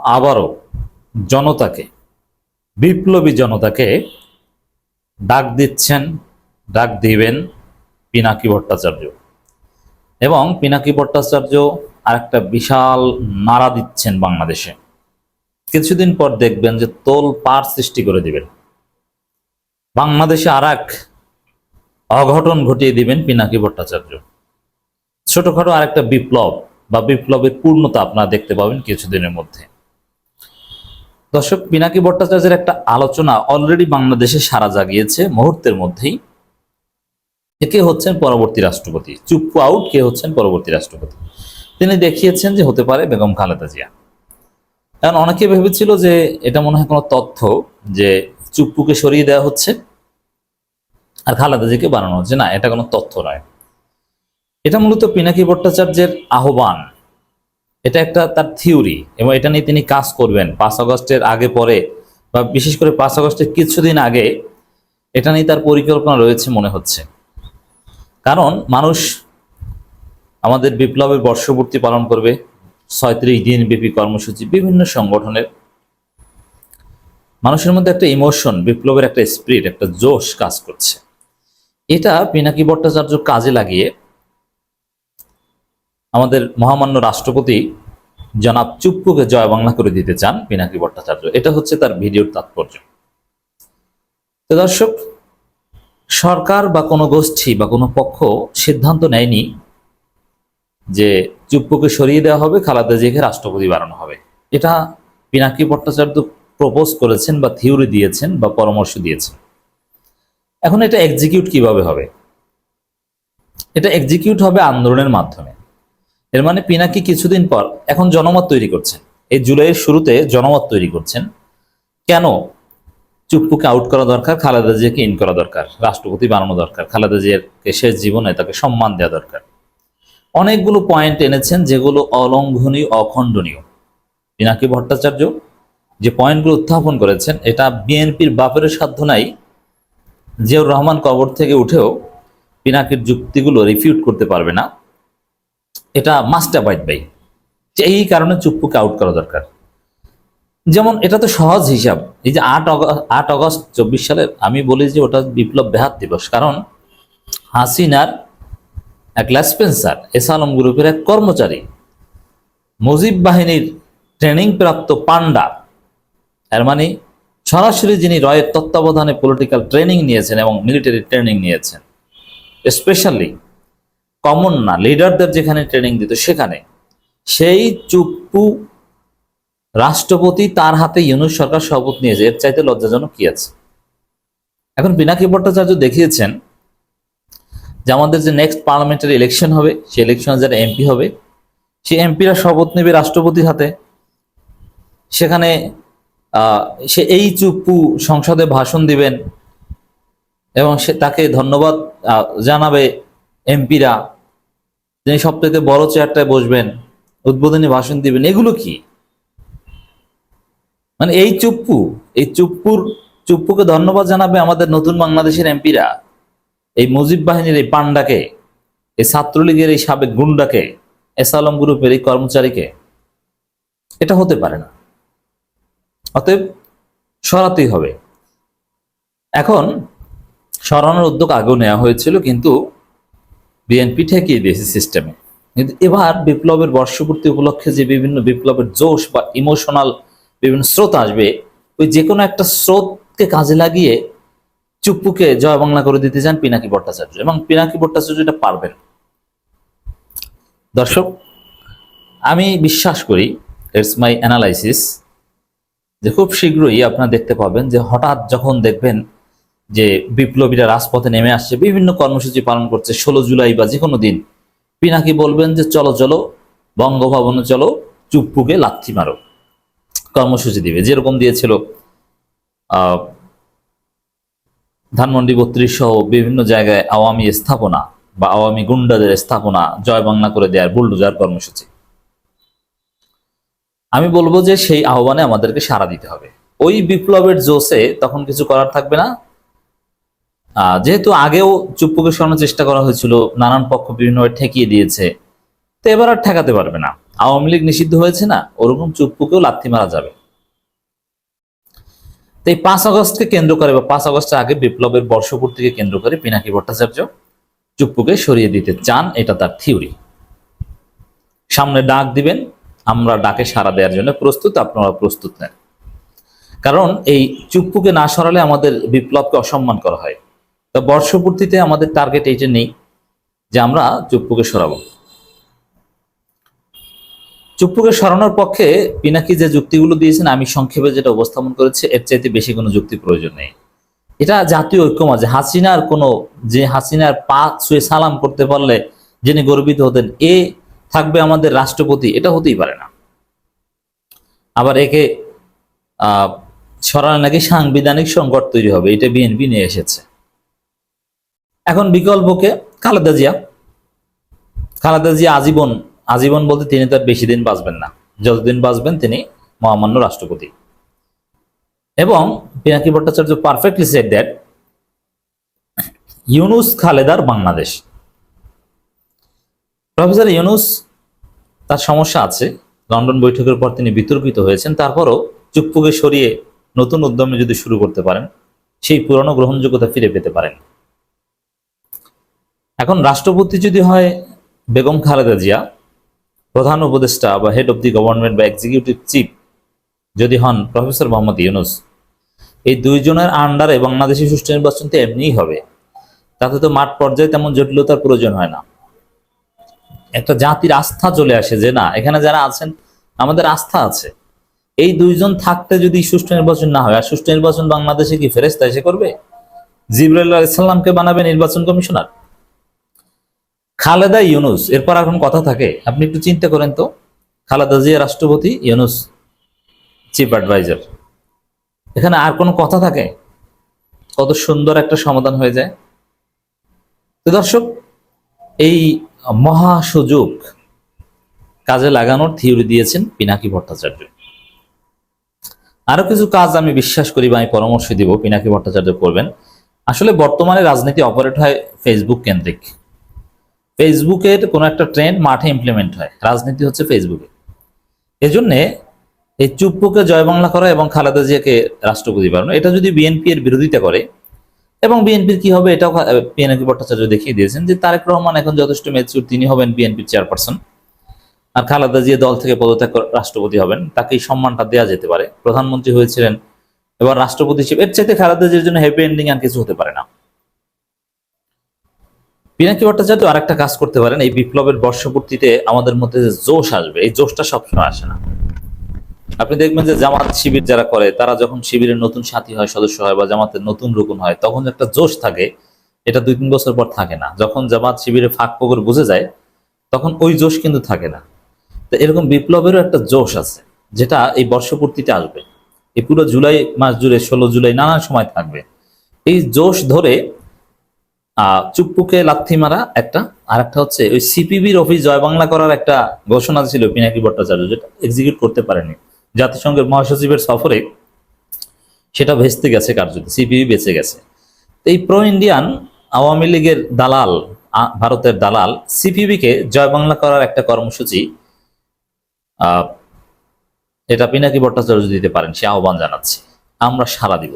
আবারও জনতাকে, বিপ্লবী জনতাকে ডাক দিচ্ছেন, ডাক দিবেন পিনাকি ভট্টাচার্য। এবং পিনাকি ভট্টাচার্য আরেকটা বিশাল নাড়া দিচ্ছেন বাংলাদেশে। কিছুদিন পর দেখবেন যে তোল পার সৃষ্টি করে দিবেন। বাংলাদেশে আর এক অঘটন ঘটিয়ে দিবেন পিনাকি ভট্টাচার্য। ছোটখাটো আরেকটা বিপ্লব বা বিপ্লবের পূর্ণতা আপনারা দেখতে পাবেন কিছুদিনের মধ্যে। দর্শক, পিনাকি ভট্টাচার্যের একটা আলোচনা অলরেডি বাংলাদেশে সারা জাগিয়েছে মুহূর্তের মধ্যেই। কে হচ্ছেন পরবর্তী রাষ্ট্রপতি? চুপ্পু আউট, কে হচ্ছেন পরবর্তী রাষ্ট্রপতি? তিনি দেখিয়েছেন যে হতে পারে বেগম খালেদা জিয়া। কারণ অনেকে ভেবেছিল যে এটা মনে হয় কোনো তথ্য যে চুপ্পুকে সরিয়ে দেওয়া হচ্ছে আর খালেদা জিকে বানানো হচ্ছে। না, এটা কোনো তথ্য নয়। এটা মূলত পিনাকি ভট্টাচার্যের আহ্বান। এটা একটা তার থিওরি এবং এটা নিয়ে তিনি কাজ করবেন পাঁচ আগস্টের আগে পরে বা বিশেষ করে পাঁচ আগস্টের কিছুদিন আগে এটা নিয়ে তার পরিকল্পনা রয়েছে মনে হচ্ছে। কারণ মানুষ আমাদের বিপ্লবের বর্ষপূর্তি পালন করবে, ছয়ত্রিশ দিন ব্যাপী কর্মসূচি, বিভিন্ন সংগঠনের। মানুষের মধ্যে একটা ইমোশন, বিপ্লবের একটা স্পিরিট, একটা জোশ কাজ করছে। এটা পিনাকি ভট্টাচার্য কাজে লাগিয়ে আমাদের মহামান্য রাষ্ট্রপতি জনাব চুপ্পুকে জয় বাংলা করে দিতে চান পিনাকি ভট্টাচার্য। এটা হচ্ছে তার ভিডিওর তাৎপর্য। তো দর্শক, সরকার বা কোনো গোষ্ঠী বা কোনো পক্ষ সিদ্ধান্ত নেয়নি যে চুপ্পুকে সরিয়ে দেওয়া হবে, খালাদা জিয়াকে রাষ্ট্রপতি বানানো হবে। এটা পিনাকি ভট্টাচার্য প্রপোজ করেছেন বা থিওরি দিয়েছেন বা পরামর্শ দিয়েছেন। এখন এটা এক্সিকিউট কীভাবে হবে? এটা এক্সিকিউট হবে আন্দোলনের মাধ্যমে। এর মানে পিনাকি কিছুদিন পর এখন জনমত তৈরি করছেন। এই জুলাইয়ের শুরুতে জনমত তৈরি করছেন। কেন? চুপ্পুকে আউট করা দরকার, খালেদা জিয়াকে ইন করা দরকার, রাষ্ট্রপতি বানানো দরকার, খালেদা জিয়াকে শেষ জীবনে তাকে সম্মান দেওয়া দরকার। অনেকগুলো পয়েন্ট এনেছেন যেগুলো অলঙ্ঘনীয়, অখণ্ডনীয়। পিনাকি ভট্টাচার্য যে পয়েন্টগুলো উত্থাপন করেছেন, এটা বিএনপির বাপের সাধ্য নাই। জিয়াউর রহমান কবর থেকে উঠেও পিনাকির যুক্তিগুলো রিফিউট করতে পারবে না। এটা মাস্ট অ্যাভয়েড বাই যে এই কারণে চুপ্পুকে আউট করা দরকার। যেমন এটা তো সহজ হিসাব। এই যে আট অগস্ট আট অগস্ট চব্বিশ সালের আমি বলি যে ওটা বিপ্লব বেহাত দিবস। কারণ হাসিনার এক ল্যাসপেন্সার এস আলম গ্রুপের এক কর্মচারী, মুজিব বাহিনীর ট্রেনিং প্রাপ্ত পান্ডা এর মানে সরাসরি যিনি রয়ের তত্ত্বাবধানে পলিটিক্যাল ট্রেনিং নিয়েছেন এবং মিলিটারি ট্রেনিং নিয়েছেন স্পেশালি কমন না লিডারদের যেখানে ট্রেনিং দিত সেখানে। সেই চুপ্পু রাষ্ট্রপতি তার হাতে ইউনুস সরকার শপথ নিয়েছে, এর চাইতে লজ্জাজনক কি আছে? এখন পিনাকি ভট্টাচার্য দেখিয়েছেন যে আমাদের যে নেক্সট পার্লামেন্টারি ইলেকশন হবে, সেই ইলেকশনে যারা এমপি হবে, সেই এমপিরা শপথ নেবে রাষ্ট্রপতির হাতে। সেখানে সে এই চুপ্পু সংসদে ভাষণ দিবেন এবং সে তাকে ধন্যবাদ জানাবে এমপিরা, যিনি সবথেকে বড় চেয়ারটায় বসবেন, উদ্বোধনী ভাষণ দিবেন, এগুলো কি? মানে এই চুপ্পু, এই চুপ্পুর, চুপ্পুকে ধন্যবাদ জানাবে আমাদের নতুন বাংলাদেশের এমপিরা। এই মুজিব বাহিনীর এই পান্ডাকে এই ছাত্রলীগের এই সাবেক গুন্ডাকে এস আলম গ্রুপের এই কর্মচারীকে, এটা হতে পারে না। অতএব সরাতেই হবে। এখন সরানোর উদ্যোগ আগেও নেওয়া হয়েছিল, কিন্তু বিএনপি ঠেকিয়ে দিয়েছে সিস্টেমে কিন্তু এবার বিপ্লবের বর্ষপূর্তি উপলক্ষে যে বিভিন্ন বিপ্লবের জোশ বা ইমোশনাল বিভিন্ন স্রোত আসবে, ওই যে কোনো একটা স্রোতকে কাজে লাগিয়ে চুপ্পুকে জয় বাংলা করে দিতে চান পিনাকি ভট্টাচার্য এবং পিনাকি ভট্টাচার্য এটা পারবেন। দর্শক, আমি বিশ্বাস করি ইটস মাই অ্যানালাইসিস যে খুব শীঘ্রই আপনারা দেখতে পাবেন যে হঠাৎ যখন দেখবেন যে বিপ্লবীরা রাজপথে নেমে আসছে, বিভিন্ন কর্মসূচি পালন করছে ষোলো জুলাই বা যে কোনো দিন। পিনাকি বলবেন যে, চলো চলো, বঙ্গভবনে চলো, চুপ্পুকে লাথি মারো। কর্মসূচি দিবে, যেরকম দিয়েছিল ধানমন্ডি বত্রিশ সহ বিভিন্ন জায়গায় আওয়ামী স্থাপনা বা আওয়ামী গুন্ডাদের স্থাপনা জয় বাংলা করে দেওয়ার বুলডোজার কর্মসূচি। আমি বলব যে, সেই আহ্বানে আমাদেরকে সাড়া দিতে হবে। ওই বিপ্লবের জোসে তখন কিছু করার থাকবে না। যেহেতু আগেও চুপ্পুকে সরানোর চেষ্টা করা হয়েছিল, নানান পক্ষ বিভিন্নভাবে ঠেকিয়ে দিয়েছে, তো এবার আর ঠেকাতে পারবে না। আওয়ামী লীগ নিষিদ্ধ হয়েছে না, ওরকম চুপ্পুকেও লাথি মারা যাবে। তো এই পাঁচ আগস্টকে কেন্দ্র করে, বা পাঁচ আগস্টের আগে বিপ্লবের বর্ষপূর্তিকে কেন্দ্র করে পিনাকি ভট্টাচার্য চুপ্পুকে সরিয়ে দিতে চান, এটা তার থিওরি। সামনে ডাক দিবেন, আমরা ডাকে সাড়া দেওয়ার জন্য প্রস্তুত আপনারা প্রস্তুত নেন। কারণ এই চুপ্পুকে না সরালে আমাদের বিপ্লবকে অসম্মান করা হয়। তো বর্ষপূর্তিতে আমাদের টার্গেট এইটা নেই যে আমরা চুপ্পুকে সরাবো। চুপ্পুকে সরানোর পক্ষে পিনাকি যে যুক্তিগুলো দিয়েছেন, আমি সংক্ষেপে যেটা উপস্থাপন করেছি, এর চাইতে বেশি কোনো যুক্তি প্রয়োজন নেই। এটা জাতীয় ঐক্যমত যে হাসিনার কোনো যে হাসিনার পা ছুঁয়ে সালাম করতে পারলে যিনি গর্বিত হতেন, এ থাকবে আমাদের রাষ্ট্রপতি, এটা হতেই পারে না। আবার একে, আহ, সরালে নাকি সাংবিধানিক সংকট তৈরি হবে, এটা বিএনপি নিয়ে এসেছে। এখন বিকল্পকে খালেদা জিয়া। খালেদা জিয়া আজীবন আজীবন বলতে তিনি তার বেশি দিন বাঁচবেন না। যতদিন বাঁচবেন তিনি মহামান্য রাষ্ট্রপতি। এবং Pinaki Bhattacharya perfectly set that Yunus খালেদার Bangladesh. Professor Yunus, তার সমস্যা আছে। লন্ডন বৈঠকের পর তিনি বিতর্কিত হয়েছেন। তারপরও চুপ্পুকে সরিয়ে নতুন উদ্যমে যদি শুরু করতে পারেন, সেই পুরনো গ্রহণযোগ্যতা ফিরে পেতে পারেন। এখন রাষ্ট্রপতি যদি হয় বেগম খালেদা জিয়া, প্রধান উপদেষ্টা বা হেড অব দি গভর্নমেন্ট বা এক্সিকিউটিভ চিফ যদি হন প্রফেসর মোহাম্মদ ইউনুস, এই দুইজনের আন্ডারে বাংলাদেশি সুষ্ঠু নির্বাচন তো এমনিই হবে। তাতে তো মাঠ পর্যায়ে তেমন জটিলতার প্রয়োজন হয় না। একটা জাতির আস্থা চলে আসে যে না, এখানে যারা আছেন, আমাদের আস্থা আছে। এই দুইজন থাকতে যদি সুষ্ঠু নির্বাচন না হয়, আর সুষ্ঠু নির্বাচন বাংলাদেশে কি ফেরেস্তা এসে করবে? জিবরুল ইসলামকে বানাবে নির্বাচন কমিশনার? খালেদা ইউনুস, এরপর আর এখন কথা থাকে? আপনি একটু চিন্তা করেন তো। খালেদা জিয়া রাষ্ট্রপতি, ইউনুস চিফ অ্যাডভাইজার। এখানে আর কোনো কথা থাকে? কত সুন্দর একটা সমাধান হয়ে যায়। তো দর্শক, এই মহা সুযোগ কাজে লাগানোর থিওরি দিয়েছেন পিনাকি ভট্টাচার্য। আরও কিছু কাজ আমি বিশ্বাস করি বা আমি পরামর্শ দিব, পিনাকি ভট্টাচার্য করবেন। আসলে বর্তমানে রাজনীতি অপারেট হয় ফেসবুক কেন্দ্রিক ফেসবুকের কোনো একটা ট্রেন্ড মাঠে ইমপ্লিমেন্ট হয়। রাজনীতি হচ্ছে ফেসবুকে এজন্য এই চুপ্পুকে জয় বাংলা করা এবং খালেদা জিয়াকে রাষ্ট্রপতি বানানো, এটা যদি বিএনপি এর বিরোধিতা করে, এবং বিএনপির কি হবে এটাও পিনাকি ভট্টাচার্য দেখিয়ে দিয়েছেন যে তারেক রহমান এখন যথেষ্ট মেচুর তিনি হবেন বিএনপির চেয়ারপারসন আর খালেদা জিয়া দল থেকে পদত্যাগ রাষ্ট্রপতি হবেন, তাকে এই সম্মানটা দেওয়া যেতে পারে। প্রধানমন্ত্রী হয়েছিলেন, এবার রাষ্ট্রপতি হিসেবে এর চাইতে খালেদা জিয়ার জন্য হ্যাপি এন্ডিং আর কিছু হতে পারে না। পিনাকি ভট্টাচার্য আরেকটা কাজ করতে পারেন, এই বিপ্লবের বর্ষপূর্তিতে আমাদের মধ্যে যে জোশ আসবে, এই জোশটা সবসময় আসে না। আপনি দেখবেন যে জামাত শিবির যারা করে, তারা যখন শিবিরের নতুন সাথী হয়, সদস্য হয় বা জামাতের নতুন রুকুন হয়, তখন একটা জোশ থাকে, এটা দুই তিন বছর পর থাকে না। যখন জামাত শিবিরে ফাঁক ফোকর বুঝে যায়, তখন ওই জোশ কিন্তু থাকে না। তো এরকম বিপ্লবেরও একটা জোশ আছে, যেটা এই বর্ষপূর্তিতে আসবে। এই পুরো জুলাই মাস জুড়ে, ষোলো জুলাই নানা সময় থাকবে। এই জোশ ধরে চুপ্পুকে লাথি মারা একটা আর একটা হচ্ছে ওই সিপিবির অফিস জয় বাংলা করার একটা ঘোষণা ছিল পিনাকি ভট্টাচার্য, যেটা এক্সিকিউট করতে পারেনি। জাতিসংঘের মহাসচিবের সফরে সেটা ভেস্তে গেছে কার্যত, সিপিবি বেঁচে গেছে। এই প্রো ইন্ডিয়ান আওয়ামী লীগের দালাল ভারতের দালাল, সিপিবিকে জয় বাংলা করার একটা কর্মসূচি এটা পিনাকি ভট্টাচার্য দিতে পারেন, সে আহ্বান জানাচ্ছি। আমরা সারা দিব।